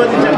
వచ్చి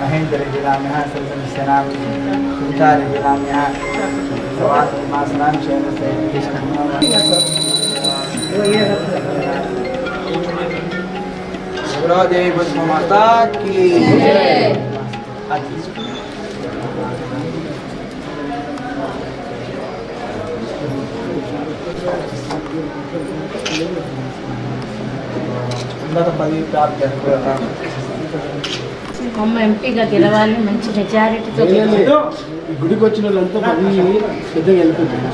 మహేంద్ర జిలామ్య సరసనామ సుంచారి జిలామ్య సవాసమాసనాం దేవి పుష్ప మాతా की అమ్మ ఎంపీగా గెలవాలి మంచి మెజారిటీతో గుడికి వచ్చిన వాళ్ళంతా పది పెద్దగా వెళ్తుంటారు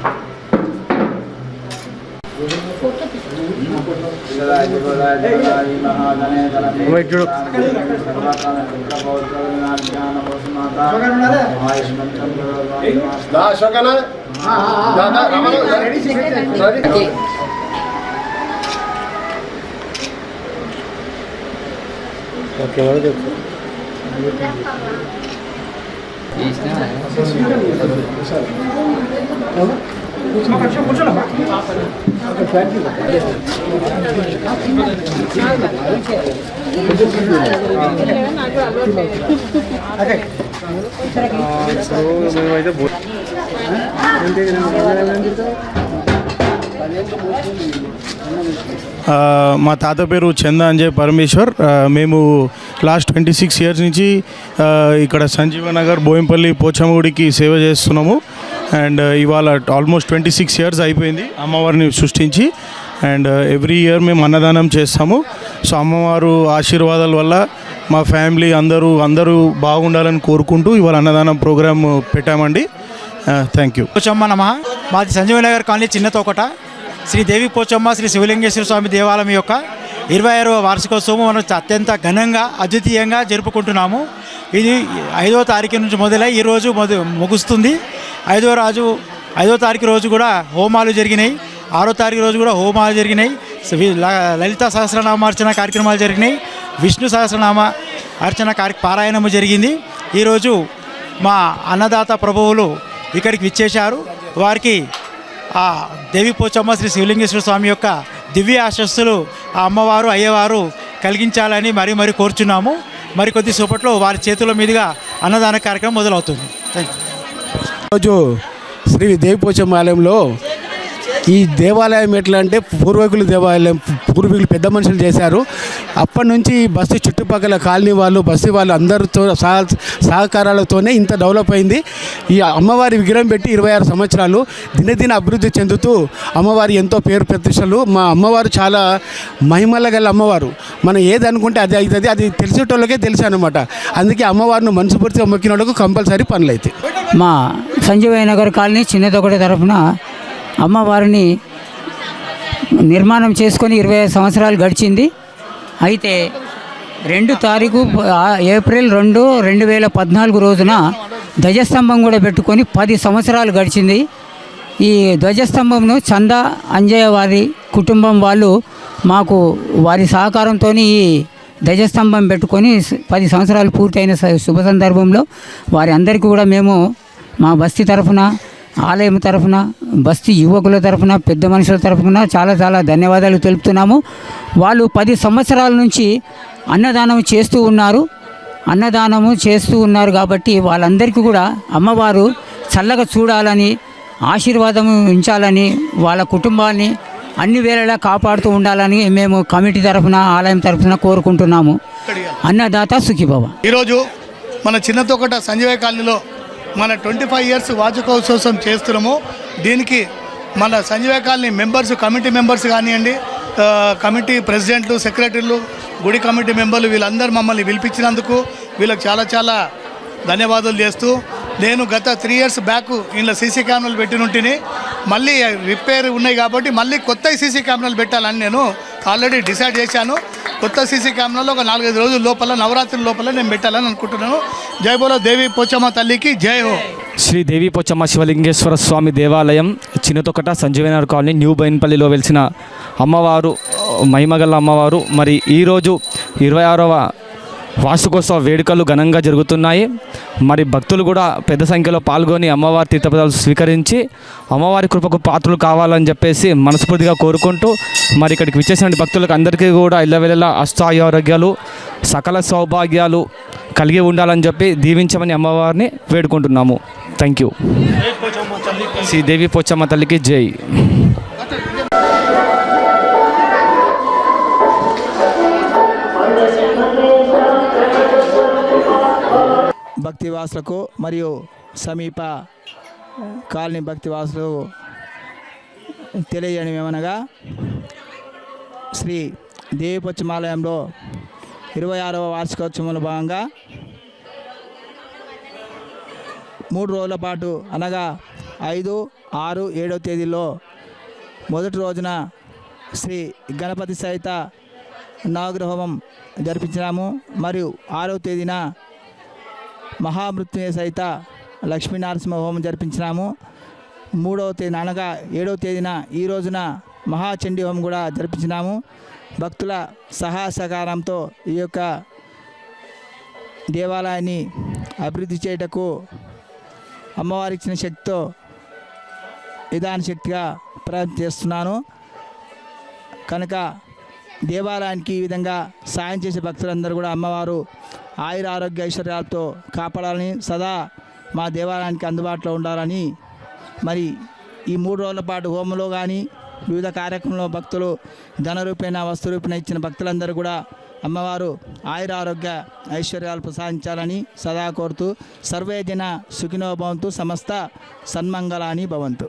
మా గుడి అటువంటి మా అమ్మవారి ఆశీర్వాదం మేమైతే మా తాత పేరు చంద అంజయ్ పరమేశ్వర్. మేము లాస్ట్ ట్వంటీ సిక్స్ ఇయర్స్ నుంచి ఇక్కడ సంజీవ నగర్ బోయంపల్లి పోచమ్మగుడికి సేవ చేస్తున్నాము. అండ్ uh, ఇవాళ ఆల్మోస్ట్ ట్వంటీ సిక్స్ ఇయర్స్ అయిపోయింది అమ్మవారిని సృష్టించి. అండ్ ఎవ్రీ ఇయర్ మేము అన్నదానం చేస్తాము. సో అమ్మవారు ఆశీర్వాదాల వల్ల మా ఫ్యామిలీ అందరూ అందరూ బాగుండాలని కోరుకుంటూ ఇవాళ అన్నదానం ప్రోగ్రామ్ పెట్టామండి. Uh, థ్యాంక్ యూ పోచమ్మ నమ. మాది సంజీవ నగర్ కాలనీ చిన్న తోకట. శ్రీ దేవి పోచమ్మ శ్రీ శివలింగేశ్వర స్వామి దేవాలయం యొక్క ఇరవై ఆరవ వార్షికోత్సవం మనం అత్యంత ఘనంగా అద్వితీయంగా జరుపుకుంటున్నాము. ఇది ఐదో తారీఖు నుంచి మొదలై ఈరోజు మొద ముగుస్తుంది. ఐదో రాజు ఐదో తారీఖు రోజు కూడా హోమాలు జరిగినాయి. ఆరో తారీఖు రోజు కూడా హోమాలు జరిగినాయి. వి- ల- లలిత సహస్రనామార్చన కార్యక్రమాలు జరిగినాయి. విష్ణు సహస్రనామ అర్చన కార్య పారాయణము జరిగింది. ఈరోజు మా అన్నదాత ప్రభువులు ఇక్కడికి విచ్చేశారు. వారికి ఆ దేవి పోచమ్మ శ్రీ శివలింగేశ్వర స్వామి యొక్క దివ్య ఆశస్సులు ఆ అమ్మవారు అయ్యవారు కలిగించాలని మరీ మరీ కోరుచున్నాము. మరికొద్ది సేపట్లో వారి చేతుల మీదుగా అన్నదాన కార్యక్రమం మొదలవుతుంది. థ్యాంక్ యూ రోజు శ్రీ దేవిపోచం ఆలయంలో ఈ దేవాలయం ఎట్లా అంటే పూర్వీకులు దేవాలయం పూర్వీకులు పెద్ద మనుషులు చేశారు. అప్పటి నుంచి ఈ బస్సు చుట్టుపక్కల కాలనీ వాళ్ళు బస్సు వాళ్ళు అందరితో సహ సహకారాలతోనే ఇంత డెవలప్ అయింది. ఈ అమ్మవారి విగ్రహం పెట్టి ఇరవై ఆరు సంవత్సరాలు దినదిన అభివృద్ధి చెందుతూ అమ్మవారి ఎంతో పేరు ప్రతిష్టలు. మా అమ్మవారు చాలా మహిమల గల అమ్మవారు. మనం ఏది అనుకుంటే అది అవుతుంది. అది తెలిసేటోళ్ళకే తెలుసు అనమాట అందుకే అమ్మవారిని మనసుపూర్తిగా మొక్కిన వాళ్ళకు కంపల్సరీ పనులు అవుతాయి మా సంజీవయ్య నగర్ కాలనీ చిన్నదొకటి తరఫున అమ్మవారిని నిర్మాణం చేసుకొని ఇరవై ఐదు సంవత్సరాలు గడిచింది. అయితే రెండు తారీఖు ఏప్రిల్ రెండు రెండు వేల పద్నాలుగు రోజున ధ్వజస్తంభం కూడా పెట్టుకొని పది సంవత్సరాలు గడిచింది. ఈ ధ్వజస్తంభంను చందా అంజయ్య వారి కుటుంబం వాళ్ళు మాకు వారి సహకారంతో ఈ ధ్వజస్తంభం పెట్టుకొని పది సంవత్సరాలు పూర్తయిన స- శుభ సందర్భంలో వారి అందరికీ కూడా మేము మా బస్తీ తరఫున ఆలయం తరఫున బస్తీ యువకుల తరఫున పెద్ద మనుషుల తరఫున చాలా చాలా ధన్యవాదాలు తెలుపుతున్నాము. వాళ్ళు పది సంవత్సరాల నుంచి అన్నదానం చేస్తూ ఉన్నారు. అన్నదానము చేస్తూ ఉన్నారు కాబట్టి వాళ్ళందరికీ కూడా అమ్మవారు చల్లగా చూడాలని ఆశీర్వాదం ఉంచాలని వాళ్ళ కుటుంబాన్ని అన్ని వేళలా కాపాడుతూ ఉండాలని మేము కమిటీ తరఫున ఆలయం తరఫున కోరుకుంటున్నాము. అన్నదాత సుఖీభవ. ఈరోజు మన చిన్నతో సంజయ్ కాలనీలో మన ట్వంటీ ఫైవ్ ఇయర్స్ వార్షికోత్సవం చేస్తున్నాము. దీనికి మన Sanjeeva colony members committee members కానివ్వండి కమిటీ ప్రెసిడెంట్లు సెక్రటరీలు గుడి కమిటీ మెంబర్లు వీళ్ళందరూ మమ్మల్ని పిలిపించినందుకు వీళ్ళకి చాలా చాలా ధన్యవాదాలు చేస్తూ నేను గత త్రీ ఇయర్స్ బ్యాక్ ఇంట్లో సీసీ కెమెరాలు పెట్టినుంటిని మళ్ళీ రిపేర్ ఉన్నాయి కాబట్టి మళ్ళీ కొత్త సీసీ కెమెరాలు పెట్టాలని నేను ఆల్రెడీ డిసైడ్ చేశాను. కొత్త సీసీ కెమెరాలో ఒక నాలుగైదు రోజుల లోపల నవరాత్రి లోపల నేను పెట్టాలని అనుకుంటున్నాను. జై బోలో దేవి పోచమ్మ తల్లికి జై హో. శ్రీ దేవి పోచమ్మ శివలింగేశ్వర స్వామి దేవాలయం చిన్నతొకట సంజీవనగర్ కాలనీ న్యూ బైన్పల్లిలో వెలిసిన అమ్మవారు మహిమగల అమ్మవారు. మరి ఈరోజు ఇరవై ఆరవ వార్షికోత్సవ వేడుకలు ఘనంగా జరుగుతున్నాయి. మరి భక్తులు కూడా పెద్ద సంఖ్యలో పాల్గొని అమ్మవారి తీర్థపదాలు స్వీకరించి అమ్మవారి కృపకు పాత్రలు కావాలని చెప్పేసి మనస్ఫూర్తిగా కోరుకుంటూ మరి ఇక్కడికి విచ్చేసిన భక్తులకు అందరికీ కూడా ఇళ్ళవెళ్ళలా అష్టాయోగ్యాలు సకల సౌభాగ్యాలు కలిగి ఉండాలని చెప్పి దీవించమని అమ్మవారిని వేడుకుంటున్నాము. థ్యాంక్ యూ శ్రీ దేవి పోచమ్మ తల్లికి జై. భక్తివాసులకు మరియు సమీప కాలనీ భక్తివాసులకు తెలియజేయడం ఏమనగా శ్రీ దేవిపచ్చమాలయంలో ఇరవై ఆరవ వార్షికోత్సవంలో భాగంగా మూడు రోజుల పాటు అనగా ఐదు ఆరు ఏడవ తేదీలో మొదటి రోజున శ్రీ గణపతి సహిత నవగ్రహోమం జరిపించినాము. మరియు ఆరవ తేదీన మహామృత్యుంజయ సహిత లక్ష్మీనరసింహ హోమం జరిపించినాము. మూడవ తేదీన అనగా ఏడవ తేదీన ఈ రోజున మహాచండీ హోమం కూడా జరిపించినాము. భక్తుల సహాయ సహకారంతో ఈ యొక్క దేవాలయాన్ని అభివృద్ధి చేయుటకు అమ్మవారి ఇచ్చిన శక్తితో విధాన శక్తిగా ప్రయత్నం చేస్తున్నాను. కనుక దేవాలయానికి ఈ విధంగా సాయం చేసే భక్తులందరూ కూడా అమ్మవారు ఆయుర ఆరోగ్య ఐశ్వర్యాలతో కాపాడాలని సదా మా దేవాలయానికి అందుబాటులో ఉండాలని మరి ఈ మూడు రోజుల పాటు హోమంలో కానీ వివిధ కార్యక్రమంలో భక్తులు ధనరూపేణ వస్తురూపేణ ఇచ్చిన భక్తులందరూ కూడా అమ్మవారు ఆయుర ఆరోగ్య ఐశ్వర్యాలు ప్రసాదించాలని సదా కోరుతూ సర్వే జన సుఖినో భవంతు సమస్త సన్మంగళాని భవంతు.